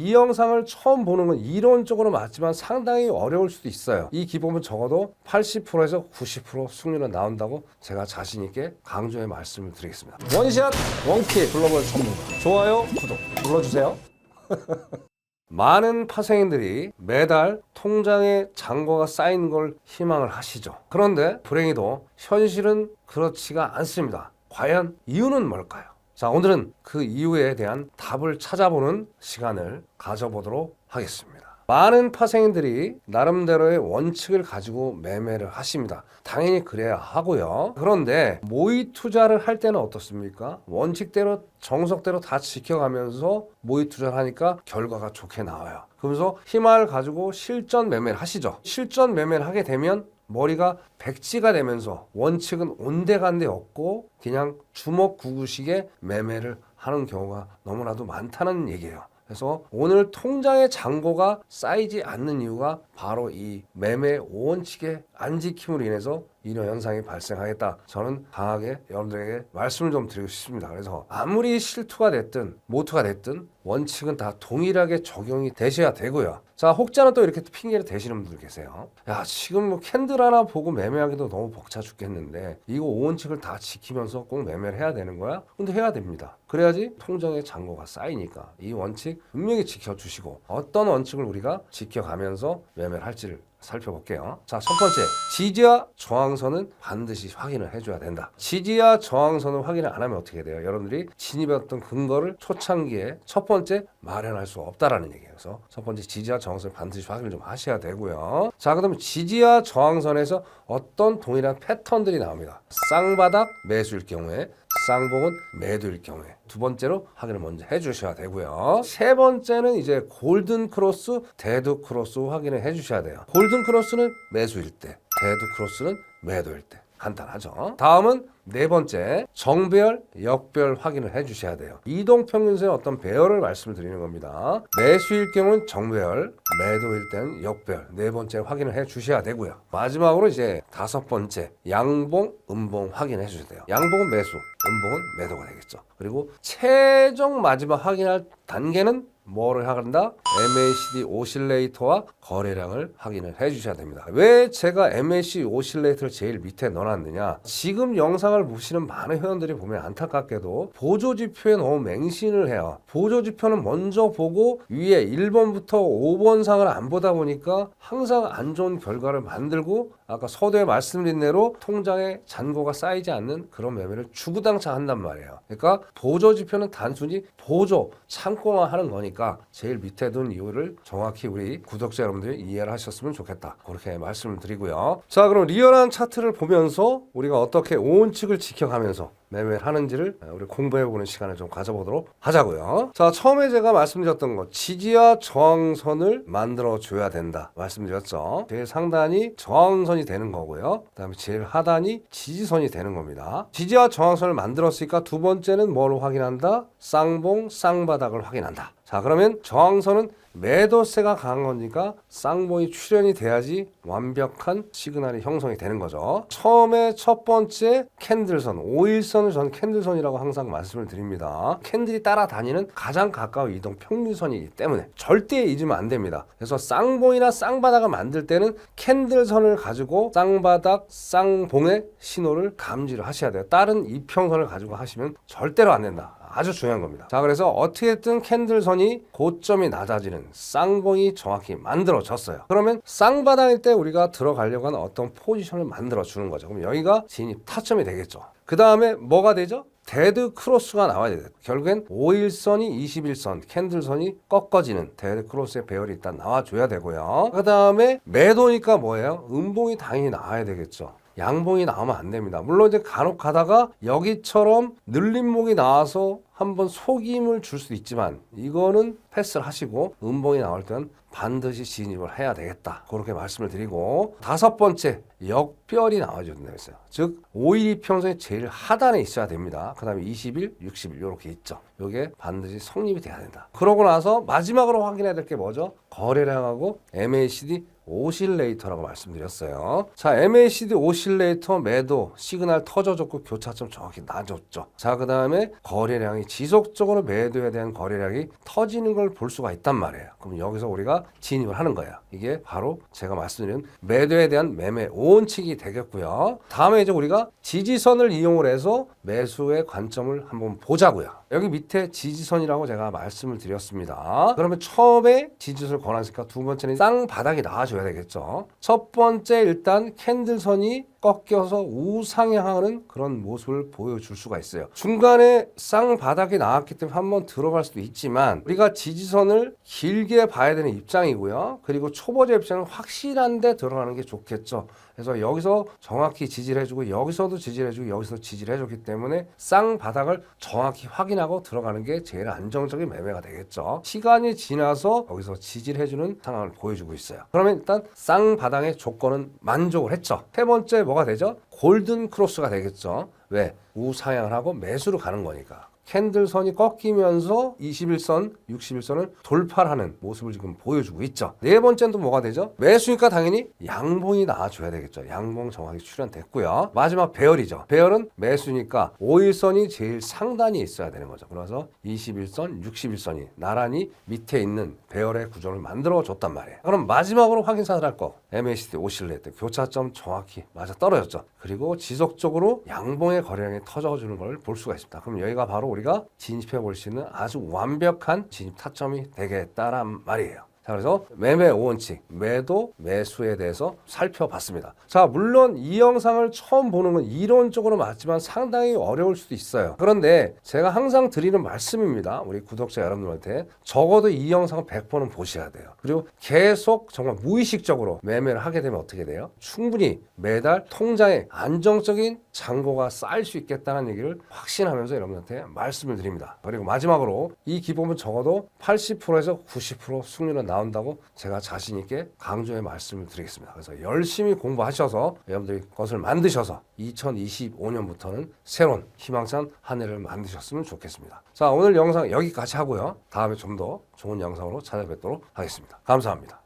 이 영상을 처음 보는 건 이론적으로 맞지만 상당히 어려울 수도 있어요. 이 기법은 적어도 80%에서 90% 승률은 나온다고 제가 자신 있게 강조해 말씀을 드리겠습니다. 원샷 원키 글로벌 전문가 좋아요 구독 눌러주세요. 많은 파생인들이 매달 통장에 잔고가 쌓인 걸 희망을 하시죠. 그런데 불행히도 현실은 그렇지가 않습니다. 과연 이유는 뭘까요? 자, 오늘은 그 이유에 대한 답을 찾아보는 시간을 가져보도록 하겠습니다. 많은 파생인들이 나름대로의 원칙을 가지고 매매를 하십니다. 당연히 그래야 하고요. 그런데 모의 투자를 할 때는 어떻습니까? 원칙대로 정석대로 다 지켜가면서 모의 투자를 하니까 결과가 좋게 나와요. 그러면서 희망을 가지고 실전 매매를 하시죠. 실전 매매를 하게 되면 머리가 백지가 되면서 원칙은 온데간데 없고 그냥 주먹 구구식의 매매를 하는 경우가 너무나도 많다는 얘기예요. 그래서 오늘 통장의 잔고가 쌓이지 않는 이유가 바로 이 매매 원칙의 안 지킴으로 인해서 이런 현상이 발생하겠다. 저는 강하게 여러분들에게 말씀을 좀 드리고 싶습니다. 그래서 아무리 실투가 됐든 모투가 됐든 원칙은 다 동일하게 적용이 되셔야 되고요. 자, 혹자는 또 이렇게 핑계를 대시는 분들 계세요. 야, 지금 뭐 캔들 하나 보고 매매하기도 너무 벅차 죽겠는데 이거 원칙을 다 지키면서 꼭 매매를 해야 되는 거야? 근데 해야 됩니다. 그래야지 통장에 잔고가 쌓이니까 이 원칙 분명히 지켜주시고 어떤 원칙을 우리가 지켜가면서 매매를 할지를 살펴볼게요. 자, 첫 번째. 지지와 저항선은 반드시 확인을 해줘야 된다. 지지와 저항선을 확인을 안 하면 어떻게 돼요? 여러분들이 진입했던 근거를 초창기에 첫 번째 마련할 수 없다라는 얘기예요. 그래서 첫 번째 지지와 저항선을 반드시 확인을 좀 하셔야 되고요. 자, 그다음에 지지와 저항선에서 어떤 동일한 패턴들이 나옵니다. 쌍바닥 매수일 경우에 쌍봉은 매도일 경우에 두 번째로 확인을 먼저 해주셔야 되고요. 세 번째는 이제 골든 크로스, 데드 크로스 확인을 해주셔야 돼요. 골든 크로스는 매수일 때, 데드 크로스는 매도일 때. 간단하죠. 다음은 네 번째 정배열, 역별 확인을 해 주셔야 돼요. 이동 평균선의 어떤 배열을 말씀을 드리는 겁니다. 매수일 경우는 정배열, 매도일 때는 역별 네 번째 확인을 해 주셔야 되고요. 마지막으로 이제 다섯 번째 양봉, 음봉 확인해 주셔야 돼요. 양봉은 매수, 음봉은 매도가 되겠죠. 그리고 최종 마지막 확인할 단계는 뭐를 한다? MACD 오실레이터와 거래량을 확인을 해 주셔야 됩니다. 왜 제가 MACD 오실레이터를 제일 밑에 넣어놨느냐? 지금 영상을 보시는 많은 회원들이 보면 안타깝게도 보조지표에 너무 맹신을 해요. 보조지표는 먼저 보고 위에 1번부터 5번 상을 안 보다 보니까 항상 안 좋은 결과를 만들고 아까 서두에 말씀드린 대로 통장에 잔고가 쌓이지 않는 그런 매매를 주구당창 한단 말이에요. 그러니까 보조지표는 단순히 보조, 참고만 하는 거니까 제일 밑에 둔 이유를 정확히 우리 구독자 여러분들이 이해를 하셨으면 좋겠다. 그렇게 말씀을 드리고요. 자, 그럼 리얼한 차트를 보면서 우리가 어떻게 원칙을 지켜가면서 매매를 하는지를 우리 공부해보는 시간을 좀 가져보도록 하자고요. 자, 처음에 제가 말씀드렸던 거 지지와 저항선을 만들어 줘야 된다 말씀드렸죠. 제일 상단이 저항선이 되는 거고요. 그 다음에 제일 하단이 지지선이 되는 겁니다. 지지와 저항선을 만들었으니까 두 번째는 뭘 확인한다? 쌍봉, 쌍바닥을 확인한다. 자, 그러면 저항선은 매도세가 강한 거니까 쌍봉이 출현이 돼야지 완벽한 시그널이 형성이 되는 거죠. 처음에 첫 번째 캔들선, 5일선을 저는 캔들선이라고 항상 말씀을 드립니다. 캔들이 따라다니는 가장 가까운 이동 평균선이기 때문에 절대 잊으면 안 됩니다. 그래서 쌍봉이나 쌍바닥을 만들 때는 캔들선을 가지고 쌍바닥, 쌍봉의 신호를 감지를 하셔야 돼요. 다른 이평선을 가지고 하시면 절대로 안 된다. 아주 중요한 겁니다. 자, 그래서 어떻게든 캔들선이 고점이 낮아지는 쌍봉이 정확히 만들어졌어요. 그러면 쌍바닥일 때 우리가 들어가려고 하는 어떤 포지션을 만들어 주는 거죠. 그럼 여기가 진입 타점이 되겠죠. 그 다음에 뭐가 되죠? 데드 크로스가 나와야 돼요. 결국엔 5일선이 21선, 캔들선이 꺾어지는 데드 크로스의 배열이 일단 나와줘야 되고요. 그 다음에 매도니까 뭐예요? 음봉이 당연히 나와야 되겠죠. 양봉이 나오면 안 됩니다. 물론 이제 간혹 가다가 여기처럼 늘림목이 나와서 한번 속임을 줄수 있지만 이거는 패스를 하시고 음봉이 나올 때는 반드시 진입을 해야 되겠다. 그렇게 말씀을 드리고 다섯 번째 역별이 나와줘야 된다고 했어요. 즉 5일 이평선이 제일 하단에 있어야 됩니다. 그 다음에 20일, 60일 이렇게 있죠. 이게 반드시 성립이 돼야 된다. 그러고 나서 마지막으로 확인해야 될 게 뭐죠? 거래량하고 MACD 오실레이터라고 말씀드렸어요. 자, MACD 오실레이터 매도 시그널 터져줬고 교차점 정확히 나줬죠. 자, 그 다음에 거래량이 지속적으로 매도에 대한 거래량이 터지는 걸볼 수가 있단 말이에요. 그럼 여기서 우리가 진입을 하는 거예요. 이게 바로 제가 말씀드린 매도에 대한 매매 오온칙이 되겠고요. 다음에 이제 우리가 지지선을 이용을 해서 매수의 관점을 한번 보자고요. 여기 밑에 지지선이라고 제가 말씀을 드렸습니다. 그러면 처음에 지지선을 권하니까 두 번째는 쌍바닥이 나와줘야 되겠죠. 첫 번째 일단 캔들선이 꺾여서 우상향하는 그런 모습을 보여줄 수가 있어요. 중간에 쌍바닥이 나왔기 때문에 한번 들어갈 수도 있지만 우리가 지지선을 길게 봐야 되는 입장이고요. 그리고 초보자 입장은 확실한데 들어가는 게 좋겠죠. 그래서 여기서 정확히 지지를 해주고 여기서도 지지를 해주고 여기서 지지를 해줬기 때문에 쌍바닥을 정확히 확인하고 들어가는 게 제일 안정적인 매매가 되겠죠. 시간이 지나서 여기서 지지를 해주는 상황을 보여주고 있어요. 그러면 일단 쌍바닥의 조건은 만족을 했죠. 세 번째 뭐가 되죠? 골든 크로스가 되겠죠. 왜? 우상향을 하고 매수로 가는 거니까. 캔들선이 꺾이면서 21선, 61선을 돌파하는 모습을 지금 보여주고 있죠. 네 번째는 또 뭐가 되죠? 매수니까 당연히 양봉이 나와줘야 되겠죠. 양봉 정확히 출현됐고요. 마지막 배열이죠. 배열은 매수니까 5일선이 제일 상단이 있어야 되는 거죠. 그래서 21선, 61선이 나란히 밑에 있는 배열의 구조를 만들어 줬단 말이에요. 그럼 마지막으로 확인사를 할 거. MACD 오실레이터 교차점 정확히 맞아 떨어졌죠. 그리고 지속적으로 양봉의 거래량이 터져주는 걸 볼 수가 있습니다. 그럼 여기가 바로 우리가 진입해 볼 수 있는 아주 완벽한 진입 타점이 되겠다란 말이에요. 자, 그래서 매매 오원칙, 매도, 매수에 대해서 살펴봤습니다. 자, 물론 이 영상을 처음 보는 건 이론적으로 맞지만 상당히 어려울 수도 있어요. 그런데 제가 항상 드리는 말씀입니다. 우리 구독자 여러분들한테 적어도 이 영상은 100번은 보셔야 돼요. 그리고 계속 정말 무의식적으로 매매를 하게 되면 어떻게 돼요? 충분히 매달 통장에 안정적인 잔고가 쌓일 수 있겠다는 얘기를 확신하면서 여러분한테 말씀을 드립니다. 그리고 마지막으로 이 기본은 적어도 80%에서 90% 승률은 나 온다고 제가 자신 있게 강조해 말씀을 드리겠습니다. 그래서 열심히 공부하셔서 여러분들이 것을 만드셔서 2025년부터는 새로운 희망찬 한 해를 만드셨으면 좋겠습니다. 자, 오늘 영상 여기까지 하고요. 다음에 좀 더 좋은 영상으로 찾아뵙도록 하겠습니다. 감사합니다.